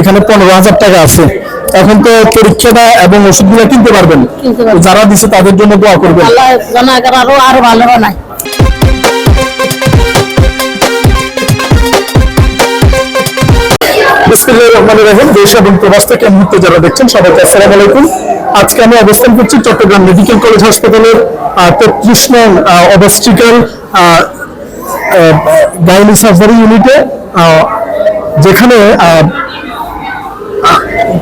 এখানে পনেরো হাজার টাকা আছে। এখন তো পরীক্ষাটা এবং ওষুধগুলো কিনতে পারবেন। যারা দিছে তাদের জন্য দোয়া করবেন। আরও আরও ভালো রহিম। দেশ এবং প্রবাস থেকে মুহূর্তে যারা দেখছেন সবাইকে আসসালামু আলাইকুম। আজকে আমি অবস্থান করছি চট্টগ্রাম মেডিকেল কলেজ হাসপাতালের তেত্রিশ নং অবস্ট্রিক্যাল গাইনি সার্জারি ইউনিটে যেখানে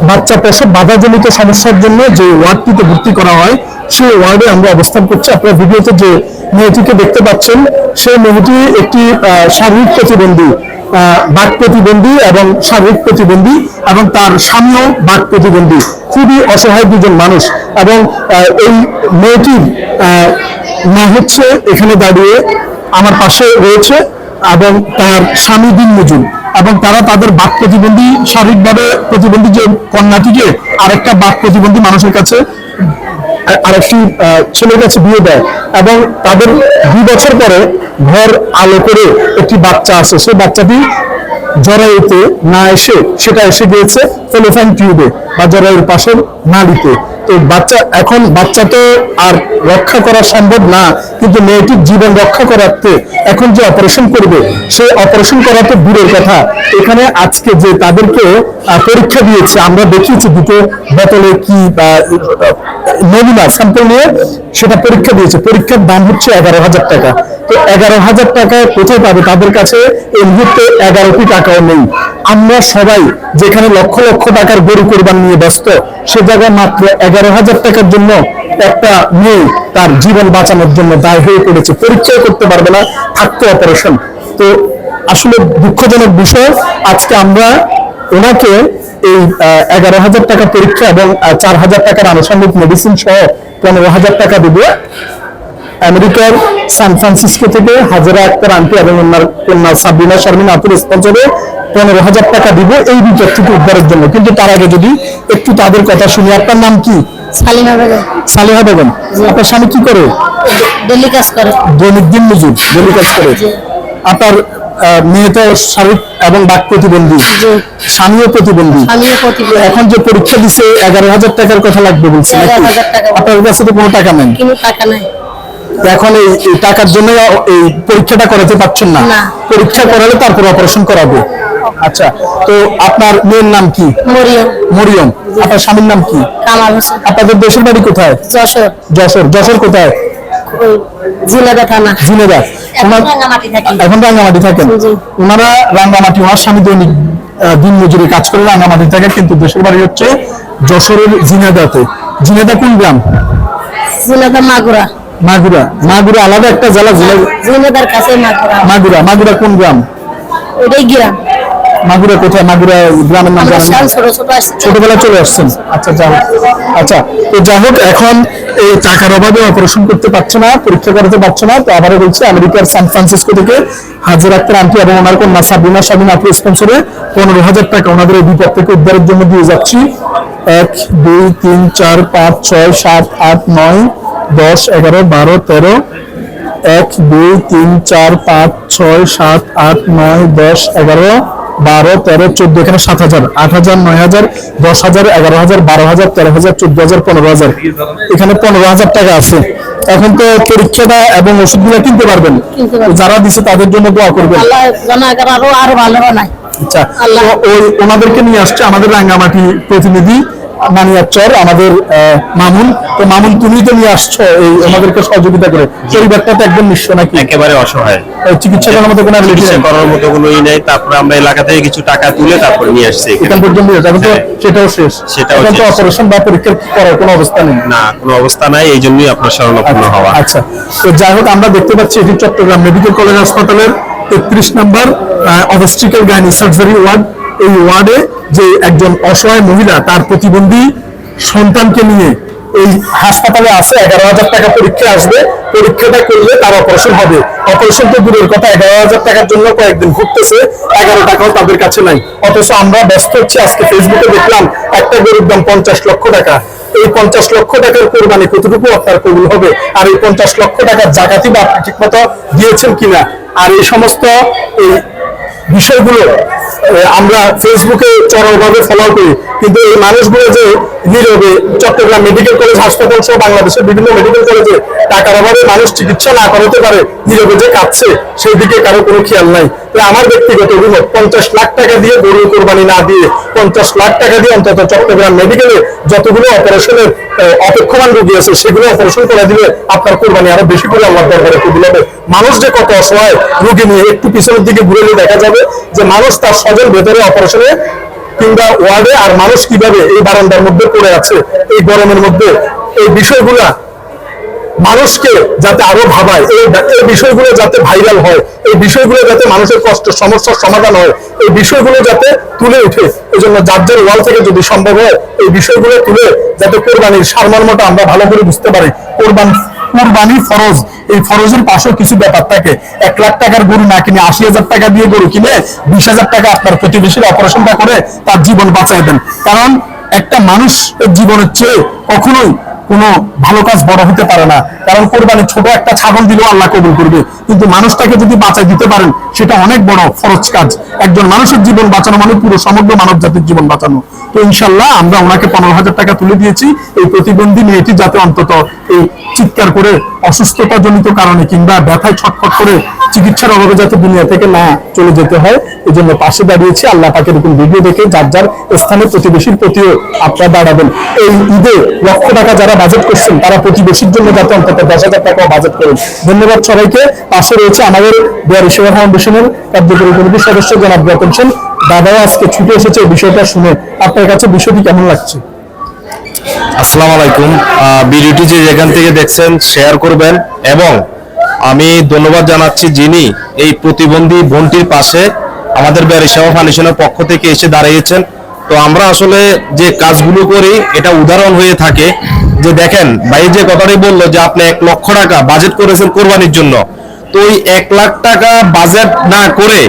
বাচ্চা প্রসব বাধাজনিত সমস্যার জন্য যে ওয়ার্ডটিতে ভর্তি করা হয়, সেই ওয়ার্ডে আমরা অবস্থান করছি। আপনারা ভিডিওতে যে মেয়েটিকে দেখতে পাচ্ছেন, সেই মেয়েটি একটি শারীরিক প্রতিবন্ধী বাক প্রতিবন্ধী এবং শারীরিক প্রতিবন্ধী এবং তার স্বামীও বাক প্রতিবন্ধী। খুবই অসহায় দুজন মানুষ এবং এই মেয়েটির মা হচ্ছে এখানে দাঁড়িয়ে আমার পাশে রয়েছে এবং তার স্বামী দিন মজুর এবং তারা তাদের বাক প্রতিবন্ধী শারীরিকভাবে প্রতিবন্ধী যে কন্যাটিকে আরেকটা বাক প্রতিবন্ধী মানুষের কাছে আরেকটি ছেলের কাছে বিয়ে দেয় এবং তাদের দুই বছর পরে ঘর আলো করে একটি বাচ্চা আছে। সেই বাচ্চাটি জরায়ুতে না এসে সেটা এসে গিয়েছে ফেলোফাইন টিউবে বা জরায়ুর পাশের নালিতে। তো বাচ্চা এখন বাচ্চা তো আর রক্ষা করা সম্ভব না, কিন্তু মেয়েটির জীবন রক্ষা করাতে এখন যে অপারেশন করবে, সেই অপারেশন করা তো দূরের কথা। এখানে আজকে যে তাদেরকে পরীক্ষা দিয়েছে, আমরা দেখিয়েছি দুটো বোতলে কি বা নমুনা স্যাম্পল নিয়ে সেটা পরীক্ষা দিয়েছে। পরীক্ষার দাম হচ্ছে এগারো হাজার টাকা। তো এগারো হাজার টাকা কোথায় পাবে? তাদের কাছে এই মুহূর্তে এগারোটি টাকাও নেই। আমরা সবাই যেখানে লক্ষ লক্ষ টাকার গরু কোরবান নিয়ে ব্যস্ত, সে জায়গায় মাত্র এগারো হাজার টাকার জন্য একটা মেয়ে তার জীবন বাঁচানোর জন্য দায় হয়ে পড়েছে। পরীক্ষাও করতে পারবে না, থাকতো অপারেশন। তো আসলে দুঃখজনক বিষয়, আজকে আমরা ওনাকে এই এগারো হাজার টাকা পরীক্ষা এবং চার হাজার টাকার আনুষঙ্গিক মেডিসিন সহ পনেরো হাজার টাকা দেবো। আমেরিকার সান ফ্রান্সিসকো থেকে হাজারা আক্তার আন্টি এবং ওনার কন্যা সাবিনা শারমিন আপুর স্পন্সরে পনেরো হাজার টাকা দিব এই বিপদ থেকে উদ্ধারের জন্য। কিন্তু তার আগে যদি একটু তাদের কথা শুনি আপনার নাম কি? বেগম। সালেহা বেগম। আপনার স্বামী কি করে? ডেলি কাজ করে। দৈনিক দিন মজুর দৈনিক কাজ করে। আপনার মেয়ে তো শারীরিক এবং বাক প্রতিবন্ধী। স্বামীও প্রতিবন্ধী। এখন যে পরীক্ষা দিছে এগারো হাজার টাকার কথা লাগবে বলছে নাকি? 11,000 টাকা। আপনার কাছে তো কোনো টাকা নেই? টাকা নাই। এখন এই টাকার জন্য এই পরীক্ষাটা করাতে পারছেন না। পরীক্ষা করালে তারপর অপারেশন করাবে। আচ্ছা তো আপনার মেয়ের নাম কি? মরিয়ম। মরিয়ম। আপনার স্বামীর নাম কি? কামাল হোসেন। আপনাদের দেশের বাড়ি কোথায়? যশোর। যশোর। যশোর কোথায়? থানা। জিনেদা এখন ওনার রাঙামাটি থাকি। এখন রাঙ্গামাটি থাকেন? ওনারা রাঙ্গামাটি ওনার স্বামী দৈনিক আহ, দিন মজুরি কাজ করে রাঙ্গামাটি থাকে কিন্তু দেশের বাড়ি হচ্ছে যশোরের জিনেদাতে জিনেদা কোন গ্রাম? মাগুরা। মাগুরা মাগুরা আলাদা একটা জেলা কাছে মাগুরা। মাগুরা কোন গ্রাম? ওইটাই গিরাম। মাগুরা কোথায়? মাগুরা গ্রামের নাম জানেন না? সাল ছোট ছোট আসছি। ছোটবেলায় চলে আসছেন? আচ্ছা যাই আচ্ছা তো যাই হোক এখন এই টাকার অভাবে অপারেশন করতে পারছে না পরীক্ষা করাতে পারছে না তো আবারও বলছি আমেরিকার সান ফ্রান্সিসকো থেকে হাজির আক্তার আন্টি এবং ওনার কন্যা সাবিনা। সাবিনা আপু স্পন্সরে পনেরো হাজার টাকা ওনাদের এই বিপদ থেকে উদ্ধারের জন্য দিয়ে যাচ্ছি। এক দুই তিন চার পাঁচ ছয় সাত আট নয় দশ এগারো বারো তেরো এক দুই তিন চার পাঁচ ছয় সাত আট নয় দশ এগারো বারো তেরো চোদ্দ এখানে সাত হাজার আট হাজার নয় হাজার দশ হাজার এগারো হাজার বারো হাজার তেরো হাজার চোদ্দ হাজার পনেরো হাজার। এখানে পনেরো হাজার টাকা আছে। এখন তো পরীক্ষাটা এবং ওষুধগুলো কিনতে পারবেন। কিনতে পারবেন। যারা দিছে তাদের জন্য দোয়া করবেন। আচ্ছা ওই ওনাদেরকে নিয়ে আসছে আমাদের রাঙ্গামাটি প্রতিনিধি। মানিয়াচর আমাদের মামুন। তো মামুন তুমি তো নিয়ে আসছো এই ওনাদেরকে সহযোগিতা করে। পরিবারটা তো একদম নিঃস্ব নাকি? একেবারে অসহায়। চিকিৎসা করার মতো কোনো চিকিৎসা করার মতো কোনো ই নেই। তারপরে আমরা এলাকা থেকে কিছু টাকা তুলে তারপরে নিয়ে আসছি এখানে। পর্যন্ত এখন তো? হ্যাঁ। সেটাও শেষ। সেটাও তো অপারেশন বা পরীক্ষা করার কোনো অবস্থা নেই। না কোনো অবস্থা নাই। এই জন্যই আপনার শরণাপন্ন হওয়া। আচ্ছা। তো যাই হোক আমরা দেখতে পাচ্ছি এটি চট্টগ্রাম মেডিকেল কলেজ হাসপাতালের তেত্রিশ নম্বর অবস্ট্রিক্যাল গাইনি সার্জারি ওয়ার্ড এই ওয়ার্ডে যে একজন অসহায় মহিলা তার প্রতিবন্ধী সন্তানকে নিয়ে এই হাসপাতালে আছে, এগারো হাজার টাকা পরীক্ষা আসবে। পরীক্ষাটা করলে তার অপারেশন হবে। অপারেশন তো দূরের কথা, এগারো হাজার টাকার জন্য কয়েকদিন ঘুরতেছে, এগারো টাকাও তাদের কাছে নাই। অথচ আমরা ব্যস্ত হচ্ছি, আজকে ফেসবুকে দেখলাম, একটা গরুর দাম পঞ্চাশ লক্ষ টাকা। এই পঞ্চাশ লক্ষ টাকার কোরবানি কতটুকু আপনার কবুল হবে? আর এই পঞ্চাশ লক্ষ টাকার জাকাতি বা আপনি ঠিক মতো দিয়েছেন কিনা? আর এই সমস্ত এই বিষয়গুলো আমরা ফেসবুকে চরমভাবে ফলো করি। কিন্তু এই মানুষগুলো যে নীরবে চট্টগ্রাম মেডিকেল কলেজ হাসপাতাল সহ বাংলাদেশের বিভিন্ন মেডিকেল কলেজে টাকার অভাবে মানুষ চিকিৎসা না করাতে পারে, নীরবে যে কাঁদছে, সেই দিকে কারও কোনো খেয়াল নাই। তাই আমার ব্যক্তিগত অভিমত, পঞ্চাশ লাখ টাকা দিয়ে গরু কোরবানি না দিয়ে, পঞ্চাশ লাখ টাকা দিয়ে অন্তত চট্টগ্রাম মেডিকেলে যতগুলো অপারেশনের অপেক্ষমান রোগী আছে, সেগুলো অপারেশন করে দিলে আপনার কোরবানি আরও বেশি করে আল্লাহ দরবারে কবুল হবে। মানুষ যে কত অসহায়, রোগী নিয়ে একটু পিছনের দিকে ঘুরে দেখা যাবে যে মানুষ তার স্বজন ভেতরে অপারেশনে কিংবা ওয়ার্ডে আর মানুষ কীভাবে এই বারান্দার মধ্যে পড়ে আছে, এই গরমের মধ্যে, এই বিষয়গুলা মানুষকে যাতে আরও ভাবায়, এই এই বিষয়গুলো যাতে ভাইরাল হয়, এই বিষয়গুলো যাতে মানুষের কষ্ট, সমস্যার সমাধান হয়, এই বিষয়গুলো যাতে তুলে উঠে এই জন্য যার যার ওয়াল থেকে যদি সম্ভব হয়, এই বিষয়গুলো তুলে যাতে কোরবানির সারমর্মটা আমরা ভালো করে বুঝতে পারি, কোরবান কোরবানি ফরজ, এই ফরজের পাশেও কিছু ব্যাপার থাকে। এক লাখ টাকার গরু না কিনে আশি হাজার টাকা দিয়ে গরু কিনে বিশ হাজার টাকা আপনার প্রতিবেশীর অপারেশনটা করে তার জীবন বাঁচাই দেন। কারণ একটা মানুষের জীবনের চেয়ে কখনোই কোনো ভালো কাজ বড় হতে পারে না। কারণ কোরবানি ছোট একটা ছাগল দিলেও আল্লাহ কবুল করবে। কিন্তু মানুষটাকে যদি বাঁচাই দিতে পারেন, সেটা অনেক বড় ফরজ কাজ। একজন মানুষের জীবন বাঁচানো মানে পুরো সমগ্র মানব জাতির জীবন বাঁচানো। তো ইনশাল্লাহ আমরা ওনাকে পনেরো হাজার টাকা তুলে দিয়েছি এই প্রতিবন্ধী মেয়েটি যাতে অন্তত এই চিৎকার করে অসুস্থতা জনিত কারণে কিংবা ব্যথায় ছটফট করে চিকিৎসার অভাবে যাতে দুনিয়া থেকে না চলে যেতে হয় এই জন্য পাশে দাঁড়িয়েছি। আল্লাহ পাকের এরকম ভিডিও দেখে যার যার স্থানে প্রতিবেশীর প্রতিও আপনারা দাঁড়াবেন। এই ঈদে লক্ষ টাকা যারা বাজেট করছেন তারা প্রতিবেশীর জন্য যাতে অন্তত দশ হাজার টাকা বাজেট করেন ধন্যবাদ সবাইকে। পাশে রয়েছে আমাদের বিহারি সেবা ফাউন্ডেশনের কার্যকরী কমিটির সদস্য জনাব রতন সেন। দাদাও আজকে ছুটে এসেছে এই বিষয়টা শুনে। আপনার কাছে বিষয়টি কেমন লাগছে? আসসালামু আলাইকুম। ভিডিওটি যে যেখান থেকে দেখছেন শেয়ার করবেন এবং আমি ধন্যবাদ জানাচ্ছি যিনি এই প্রতিবন্ধী বোনটির পাশে আমাদের ব্যারি সেবা ফাউন্ডেশনের পক্ষ থেকে এসে দাঁড়িয়েছেন। তো আমরা আসলে যে কাজগুলো করি, এটা উদাহরণ হয়ে থাকে। যে দেখেন, ভাই যে কথাটাই বলল যে আপনি এক লক্ষ টাকা বাজেট করেছেন কোরবানির জন্য, তো ওই এক লাখ টাকা বাজেট না করে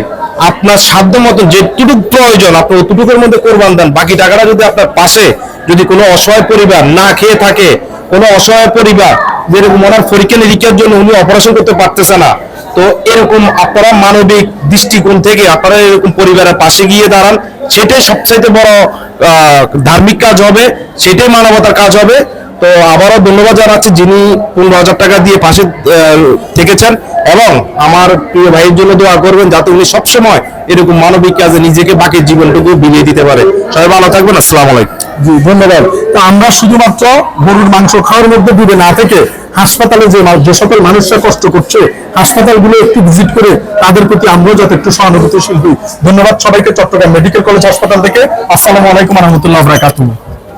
আপনার সাধ্য মতো যেটুকু প্রয়োজন, আপনি অতটুকুর মধ্যে কোরবান দেন, বাকি টাকাটা যদি আপনার পাশে যদি কোনো অসহায় পরিবার না খেয়ে থাকে, কোনো অসহায় পরিবার, যেরকম ওনার পরীক্ষা নিরীক্ষার জন্য উনি অপারেশন করতে পারতেছে না, তো এরকম আপনারা মানবিক দৃষ্টিকোণ থেকে আপনারা এরকম পরিবারের পাশে গিয়ে দাঁড়ান, সেটাই সবচাইতে বড় ধার্মিক কাজ হবে, সেটাই মানবতার কাজ হবে। তো আবারও ধন্যবাদ জানাচ্ছি যিনি পনেরো হাজার টাকা দিয়ে পাশে থেকেছেন এবং আমার প্রিয় ভাইয়ের জন্য দোয়া করবেন যাতে উনি সবসময় এরকম মানবিক কাজে নিজেকে বাকি জীবনটুকু বিলিয়ে দিতে পারে। সবাই ভালো থাকবেন, আসসালাম আলাইকুম। জি, ধন্যবাদ। তো আমরা শুধুমাত্র গরুর মাংস খাওয়ার মধ্যে ডুবে না থেকে হাসপাতালে যে যে সকল মানুষরা কষ্ট করছে, হাসপাতালগুলো একটু ভিজিট করে তাদের প্রতি আমরাও যাতে একটু সহানুভূতিশীল হই। ধন্যবাদ সবাইকে, চট্টগ্রাম মেডিকেল কলেজ হাসপাতাল থেকে। আসসালামু আলাইকুম রহমতুল্লাহ বরাকাতুহ।